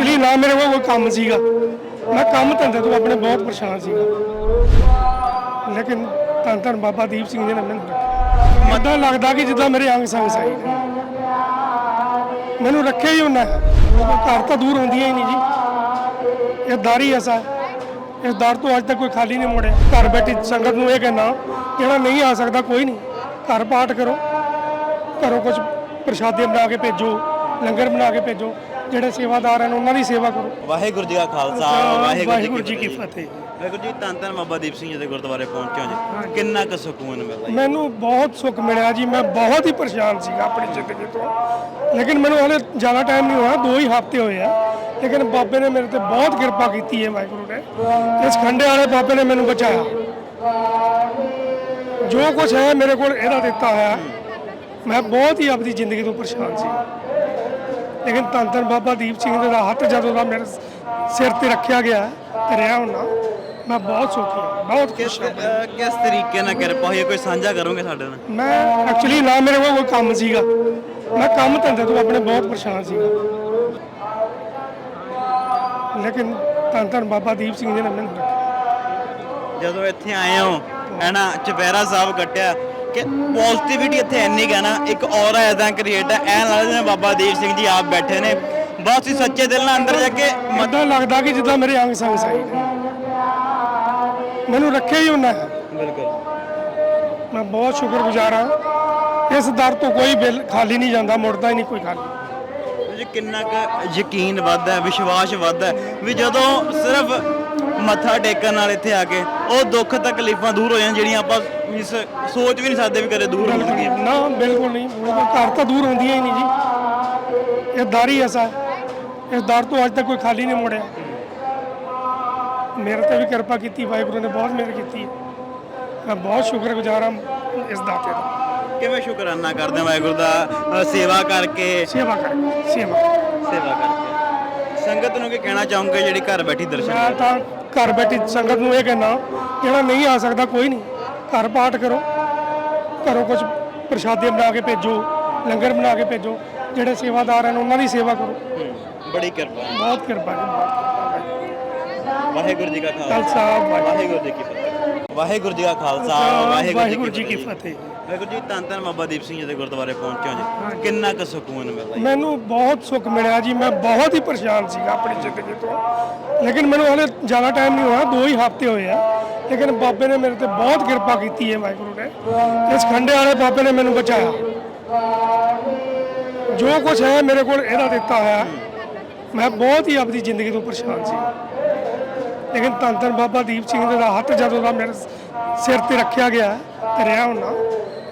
Actually ਨਾ ਮੇਰੇ ਕੋਲ ਕੋਈ ਕੰਮ ਸੀਗਾ। ਮੈਂ ਕੰਮ ਧੰਦੇ ਤੋਂ ਆਪਣੇ ਬਹੁਤ ਪਰੇਸ਼ਾਨ ਸੀਗਾ। ਲੇਕਿਨ ਧੰਨ ਧੰਨ ਬਾਬਾ ਦੀਪ ਸਿੰਘ ਜੀ ਨੇ ਮੈਨੂੰ ਰੱਖਿਆ। ਮੱਦਾ ਲੱਗਦਾ ਕਿ ਜਿੱਦਾਂ ਮੇਰੇ ਅੰਗ ਸੰਗ ਸਾਈ ਮੈਨੂੰ ਰੱਖਿਆ ਹੀ ਉਹਨਾਂ। ਘਰ ਤਾਂ ਦੂਰ ਹੁੰਦੀਆਂ ਹੀ ਨਹੀਂ ਜੀ। ਇਹ ਦਾਰੀ ਐਸਾ। ਇਸ ਦਰ ਤੋਂ ਅੱਜ ਤੱਕ ਕੋਈ ਖਾਲੀ ਨਹੀਂ ਮੁੜਿਆ। ਘਰ ਬੈਠੀ ਸੰਗਤ ਨੂੰ ਇਹ ਕਹਿਣਾ ਜਿਹੜਾ ਨਹੀਂ ਆ ਸਕਦਾ, ਕੋਈ ਨਹੀਂ। ਘਰ ਪਾਠ ਕਰੋ। ਘਰੋਂ ਕੁਝ ਪ੍ਰਸ਼ਾਦੇ ਬਣਾ ਕੇ ਭੇਜੋ, ਲੰਗਰ ਬਣਾ ਕੇ ਭੇਜੋ। ਜਿਹੜੇ ਸੇਵਾਦਾਰ ਹਨ ਉਹਨਾਂ ਦੀ ਸੇਵਾ ਕਰੋ। ਵਾਹਿਗੁਰੂ ਜੀ ਕਾ ਖਾਲਸਾ ਵਾਹਿਗੁਰੂ ਜੀ ਕੀ ਫਤਿਹ। ਵਾਹਿਗੁਰੂ ਜੀ ਧੰਨ ਧੰਨ ਬਾਬਾ ਦੀਪ ਸਿੰਘ ਜੀ ਦੇ ਗੁਰਦੁਆਰੇ ਪਹੁੰਚੇ ਹੋ ਜੀ। ਕਿੰਨਾ ਕੁ ਸਕੂਨ ਮਿਲਦਾ ਜੀ? ਮੈਨੂੰ ਬਹੁਤ ਸੁੱਖ ਮਿਲਿਆ ਜੀ ਮੈਂ ਬਹੁਤ ਹੀ ਪਰੇਸ਼ਾਨ ਸੀਗਾ ਆਪਣੀ ਜ਼ਿੰਦਗੀ ਤੋਂ। ਲੇਕਿਨ ਮੈਨੂੰ ਹਾਲੇ ਜ਼ਿਆਦਾ ਟਾਈਮ ਨਹੀਂ ਹੋਇਆ ਦੋ ਹੀ ਹਫ਼ਤੇ ਹੋਏ ਆ। ਲੇਕਿਨ ਬਾਬੇ ਨੇ ਮੇਰੇ ਤੇ ਬਹੁਤ ਕਿਰਪਾ ਕੀਤੀ ਹੈ ਵਾਹਿਗੁਰੂ ਨੇ। ਇਸ ਖੰਡੇ ਵਾਲੇ ਬਾਬੇ ਨੇ ਮੈਨੂੰ ਬਚਾਇਆ। ਜੋ ਕੁਝ ਹੈ ਮੇਰੇ ਕੋਲ ਇਹਦਾ ਦਿੱਤਾ ਹੋਇਆ। ਮੈਂ ਬਹੁਤ ਹੀ ਆਪਣੀ ਜ਼ਿੰਦਗੀ ਤੋਂ ਪਰੇਸ਼ਾਨ ਸੀ। ਲੇਕਿਨ ਧੰਨ ਧੰਨ ਬਾਬਾ ਦੀਪ ਸਿੰਘ ਜੀ ਦਾ ਹੱਥ ਜਦੋਂ ਦਾ ਮੇਰੇ ਸਿਰ ਤੇ ਰੱਖਿਆ ਗਿਆ ਤੇ ਰਿਹਾ ਹੁਣਾ ਮੈਂ ਬਹੁਤ ਸੁਖੀ ਹਾਂ ਬਹੁਤ ਕਿਸ ਖੁਸ਼ ਹਾਂ। ਅਹ ਕਿਸ ਤਰੀਕੇ ਨਾਲ ਕਿਰਪਾ ਹੋਈ ਹੈ? ਕੋਈ ਸਾਂਝਾ ਕਰੋਗੇ ਸਾਡੇ ਨਾਲ? ਮੈਂ ਐਕਚੁਅਲੀ ਨਾ ਮੇਰੇ ਕੋਲ ਕੋਈ ਕੰਮ ਸੀਗਾ। ਮੈਂ ਕੰਮ ਧੰਦੇ ਤੋਂ ਆਪਣੇ ਬਹੁਤ ਪਰੇਸ਼ਾਨ ਸੀਗਾ। ਲੇਕਿਨ ਧੰਨ ਧੰਨ ਬਾਬਾ ਦੀਪ ਸਿੰਘ ਜੀ ਨੇ ਮੈਨੂੰ ਰੱਖਿਆ। ਜਦੋਂ ਇੱਥੇ ਆਏ ਹੋ ਹੈਨਾ ਚੁਪਹਿਰਾ ਸਾਹਿਬ ਕੱਟਿਆ ਕਿ ਪੋਜ਼ਿਟਿਵਿਟੀ ਇੱਥੇ ਇੰਨੀ ਹੈ ਨਾ ਇੱਕ ਔਰਾ ਐਦਾਂ ਕ੍ਰੀਏਟ ਹੈ ਐਨ ਲੱਗਦਾ ਜਿਵੇਂ ਬਾਬਾ ਦੀਪ ਸਿੰਘ ਜੀ ਆਪ ਬੈਠੇ ਨੇ। ਬਹੁਤ ਹੀ ਸੱਚੇ ਦਿਲ ਨਾਲ ਅੰਦਰ ਜਾ ਕੇ ਮੱਦਾ ਲੱਗਦਾ ਕਿ ਜਿੱਦਾਂ ਮੇਰੇ ਅੰਗ ਸੰਗ ਸਾਈ। ਮੈਨੂੰ ਰੱਖਿਆ ਹੀ ਉਹਨਾਂ ਬਿਲਕੁਲ। ਮੈਂ ਬਹੁਤ ਸ਼ੁਕਰਗੁਜ਼ਾਰ ਹਾਂ। ਇਸ ਦਰ ਤੋਂ ਕੋਈ ਬਿੱਲ ਖਾਲੀ ਨਹੀਂ ਜਾਂਦਾ ਮੁੜਦਾ ਹੀ ਨਹੀਂ ਕੋਈ ਖਾਲੀ। ਜੀ ਕਿੰਨਾ ਕੁ ਯਕੀਨ ਵੱਧਦਾ ਹੈ ਵਿਸ਼ਵਾਸ ਵੱਧਦਾ ਹੈ ਵੀ ਜਦੋਂ ਸਿਰਫ ਮੱਥਾ ਟੇਕਣ ਨਾਲ ਇੱਥੇ ਆ ਕੇ ਉਹ ਦੁੱਖ ਤਕਲੀਫਾਂ ਦੂਰ ਹੋ ਜਾਣ ਜਿਹੜੀਆਂ ਆਪਾਂ ਇਸ ਸੋਚ ਵੀ ਨਹੀਂ ਸਕਦੇ ਵੀ ਕਦੇ ਦੂਰ ਹੋਣਗੀਆਂ ਨਾ ਬਿਲਕੁਲ ਨਹੀਂ। ਉਹ ਘਰ ਤਾਂ ਦੂਰ ਹੁੰਦੀਆਂ ਹੀ ਨਹੀਂ ਜੀ। ਇਹ ਦਾਰੀ ਐਸਾ। ਹੈ ਇਸ ਦਰ ਤੋਂ ਅੱਜ ਤੱਕ ਕੋਈ ਖਾਲੀ ਨਹੀਂ ਮੁੜਿਆ। ਮੇਰੇ ਤੇ ਵੀ ਕਿਰਪਾ ਕੀਤੀ ਵਾਹਿਗੁਰੂ ਨੇ ਬਹੁਤ ਮਿਹਰ ਕੀਤੀ। ਮੈਂ ਬਹੁਤ ਸ਼ੁਕਰਗੁਜ਼ਾਰ ਹਾਂ ਇਸ ਦਾਤੇ ਦਾ। ਕਿਵੇਂ ਸ਼ੁਕਰਾਨਾ ਕਰਦੇ ਹਾਂ ਵਾਹਿਗੁਰੂ ਦਾ? ਸੇਵਾ ਕਰਕੇ। ਸੇਵਾ ਕਰ ਸੇਵਾ। ਸੇਵਾ ਕਰਕੇ। ਸੰਗਤ ਨੂੰ ਕੀ ਕਹਿਣਾ ਚਾਹੋਗੇ ਜਿਹੜੀ ਘਰ ਬੈਠੀ ਦਰਸ਼ਨ ਮੈਂ ਤਾਂ ਘਰ ਬੈਠੀ ਸੰਗਤ ਨੂੰ ਇਹ ਕਹਿਣਾ ਜਿਹੜਾ ਨਹੀਂ ਆ ਸਕਦਾ ਕੋਈ ਨਹੀਂ। ਘਰ ਪਾਠ ਕਰੋ। ਘਰੋਂ ਕੁਝ ਪ੍ਰਸ਼ਾਦੇ ਬਣਾ ਕੇ ਭੇਜੋ ਲੰਗਰ ਬਣਾ ਕੇ ਭੇਜੋ ਜਿਹੜੇ ਸੇਵਾਦਾਰ ਹਨ ਉਹਨਾਂ ਦੀ ਸੇਵਾ ਕਰੋ। ਬੜੀ ਕਿਰਪਾ। ਬਹੁਤ ਕਿਰਪਾ ਵਾਹਿਗੁਰੂ ਜੀ ਕਾ ਖਾਲਸਾ। ਵਾਹਿਗੁਰੂ। ਜੀ ਕੀ ਫਤਿਹ। ਵਾਹਿਗੁਰੂ ਜੀ ਕਾ ਖਾਲਸਾ ਵਾਹਿਗੁਰੂ ਜੀ ਕੀ ਫਤਿਹ। ਵਾਹਿਗੁਰੂ ਜੀ ਧੰਨ ਧੰਨ ਬਾਬਾ ਦੀਪ ਸਿੰਘ ਜੀ ਦੇ ਗੁਰਦੁਆਰੇ ਪਹੁੰਚੇ ਹੋ ਜੀ ਕਿੰਨਾ ਕੁ ਸਕੂਨ ਮਿਲਦਾ ਮੈਨੂੰ ਬਹੁਤ ਸੁੱਖ ਮਿਲਿਆ ਜੀ। ਮੈਂ ਬਹੁਤ ਹੀ ਪਰੇਸ਼ਾਨ ਸੀਗਾ ਆਪਣੀ ਜ਼ਿੰਦਗੀ ਤੋਂ। ਲੇਕਿਨ ਮੈਨੂੰ ਹਾਲੇ ਜ਼ਿਆਦਾ ਟਾਈਮ ਨਹੀਂ ਹੋਇਆ ਦੋ ਹੀ ਹਫ਼ਤੇ ਹੋਏ ਆ। ਲੇਕਿਨ ਬਾਬੇ ਨੇ ਮੇਰੇ ਤੇ ਬਹੁਤ ਕਿਰਪਾ ਕੀਤੀ ਹੈ ਵਾਹਿਗੁਰੂ ਨੇ। ਇਸ ਖੰਡੇ ਵਾਲੇ ਬਾਬੇ ਨੇ ਮੈਨੂੰ ਬਚਾਇਆ। ਜੋ ਕੁਝ ਹੈ ਮੇਰੇ ਕੋਲ ਇਹਦਾ ਦਿੱਤਾ ਹੋਇਆ। ਮੈਂ ਬਹੁਤ ਹੀ ਆਪਣੀ ਜ਼ਿੰਦਗੀ ਤੋਂ ਪਰੇਸ਼ਾਨ ਸੀ। ਲੇਕਿਨ ਧੰਨ ਧੰਨ ਬਾਬਾ ਦੀਪ ਸਿੰਘ ਜੀ ਦਾ ਹੱਥ ਜਦੋਂ ਦਾ ਮੇਰੇ ਸਿਰ ਤੇ ਰੱਖਿਆ ਗਿਆ ਤੇ ਰਿਹਾ ਹੁਣਾ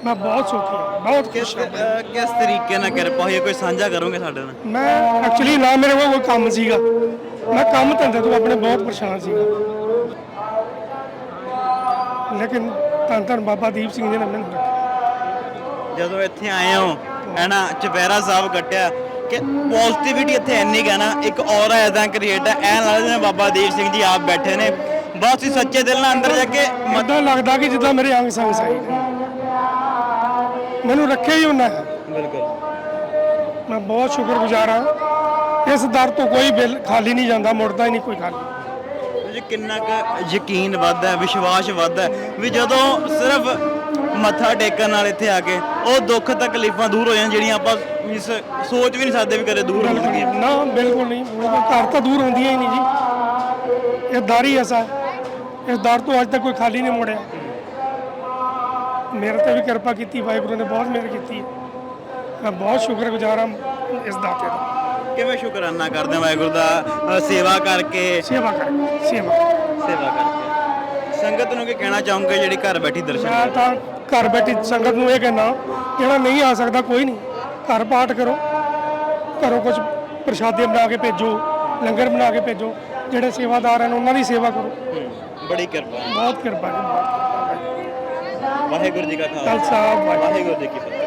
ਮੈਂ ਬਹੁਤ ਸੁਖੀ ਹਾਂ ਬਹੁਤ ਖੁਸ਼ ਹਾਂ। ਕਿਸ ਤਰੀਕੇ ਨਾਲ ਕਿਰਪਾ ਹੋਈ? ਕੋਈ ਸਾਂਝਾ ਕਰੋਗੇ ਸਾਡੇ ਨਾਲ? ਮੈਂ ਐਕਚੁਅਲੀ ਨਾ ਮੇਰੇ ਕੋਲ ਕੋਈ ਕੰਮ ਸੀਗਾ। ਮੈਂ ਕੰਮ ਧੰਦੇ ਤੋਂ ਆਪਣੇ ਬਹੁਤ ਪਰੇਸ਼ਾਨ ਸੀਗਾ। ਲੇਕਿਨ ਧੰਨ ਧੰਨ ਬਾਬਾ ਦੀਪ ਸਿੰਘ ਜੀ ਨੇ ਮੈਨੂੰ ਜਦੋਂ ਇੱਥੇ ਆਏ ਹੋ ਹੈਨਾ ਚੁਪਹਿਰਾ ਸਾਹਿਬ ਕੱਟਿਆ ਕਿ ਪੋਜ਼ਿਟਿਵਿਟੀ ਇੱਥੇ ਇੰਨੀ ਕੁ ਹੈ ਨਾ ਇੱਕ ਔਰਾ ਐਦਾਂ ਕ੍ਰੀਏਟ ਹੈ ਐਨ ਲੱਗਦਾ ਜਿਵੇਂ ਬਾਬਾ ਦੀਪ ਸਿੰਘ ਜੀ ਆਪ ਬੈਠੇ ਨੇ। ਬਹੁਤ ਹੀ ਸੱਚੇ ਦਿਲ ਨਾਲ ਅੰਦਰ ਜਾ ਕੇ ਮੱਦਾ ਲੱਗਦਾ ਕਿ ਜਿੱਦਾਂ ਮੇਰੇ ਅੰਗ ਸੰਗ ਸਾਈ। ਮੈਨੂੰ ਰੱਖਿਆ ਹੀ ਉਹਨਾਂ ਬਿਲਕੁਲ। ਮੈਂ ਬਹੁਤ ਸ਼ੁਕਰਗੁਜ਼ਾਰ ਹਾਂ। ਇਸ ਦਰ ਤੋਂ ਕੋਈ ਬਿੱਲ ਖਾਲੀ ਨਹੀਂ ਜਾਂਦਾ ਮੁੜਦਾ ਹੀ ਨਹੀਂ ਕੋਈ ਖਾਲੀ। ਜੀ ਕਿੰਨਾ ਕੁ ਯਕੀਨ ਵੱਧਦਾ ਹੈ ਵਿਸ਼ਵਾਸ ਵੱਧਦਾ ਹੈ ਵੀ ਜਦੋਂ ਸਿਰਫ ਮੱਥਾ ਟੇਕਣ ਨਾਲ ਇੱਥੇ ਆ ਕੇ ਉਹ ਦੁੱਖ ਤਕਲੀਫਾਂ ਦੂਰ ਹੋ ਜਾਣ ਜਿਹੜੀਆਂ ਆਪਾਂ ਇਸ ਸੋਚ ਵੀ ਨਹੀਂ ਸਕਦੇ ਵੀ ਕਦੇ ਦੂਰ ਹੋਣਗੀਆਂ ਨਾ ਬਿਲਕੁਲ ਨਹੀਂ। ਉਹ ਘਰ ਤਾਂ ਦੂਰ ਹੁੰਦੀਆਂ ਹੀ ਨਹੀਂ ਜੀ। ਇਹ ਦਾਰੀ ਐਸਾ ਇਸ ਦਰ ਤੋਂ ਅੱਜ ਤੱਕ ਕੋਈ ਖਾਲੀ ਨਹੀਂ ਮੁੜਿਆ। ਮੇਰੇ ਤੇ ਵੀ ਕਿਰਪਾ ਕੀਤੀ ਵਾਹਿਗੁਰੂ ਨੇ ਬਹੁਤ ਮਿਹਰ ਕੀਤੀ। ਮੈਂ ਬਹੁਤ ਸ਼ੁਕਰਗੁਜ਼ਾਰ ਹਾਂ ਇਸ ਦਾਤੇ ਦਾ। ਕਿਵੇਂ ਸ਼ੁਕਰਾਨਾ ਕਰਦੇ ਹਾਂ ਵਾਹਿਗੁਰੂ ਦਾ? ਅ, ਸੇਵਾ ਕਰਕੇ। ਸੇਵਾ ਕਰ ਸੇਵਾ। ਸੇਵਾ ਕਰਕੇ। ਸੰਗਤ ਨੂੰ ਕੀ ਕਹਿਣਾ ਚਾਹੋਗੇ ਜਿਹੜੀ ਘਰ ਬੈਠੀ ਦਰਸ਼ਨ ਮੈਂ ਤਾਂ ਘਰ ਬੈਠੀ ਸੰਗਤ ਨੂੰ ਇਹ ਕਹਿਣਾ ਜਿਹੜਾ ਨਹੀਂ ਆ ਸਕਦਾ ਕੋਈ ਨਹੀਂ। ਘਰ ਪਾਠ ਕਰੋ। ਘਰੋਂ ਕੁਝ ਪ੍ਰਸ਼ਾਦੇ ਬਣਾ ਕੇ ਭੇਜੋ ਲੰਗਰ ਬਣਾ ਕੇ ਭੇਜੋ ਜਿਹੜੇ ਸੇਵਾਦਾਰ ਹਨ ਉਹਨਾਂ ਦੀ ਸੇਵਾ ਕਰੋ। ਹੂੰ, ਬੜੀ ਕਿਰਪਾ। ਬਹੁਤ ਕਿਰਪਾ ਵਾਹਿਗੁਰੂ ਜੀ ਕਾ ਖਾਲਸਾ। ਖਾਲਸਾ ਵਾਹਿਗੁਰੂ ਜੀ ਕੀ ਫਤਿਹ।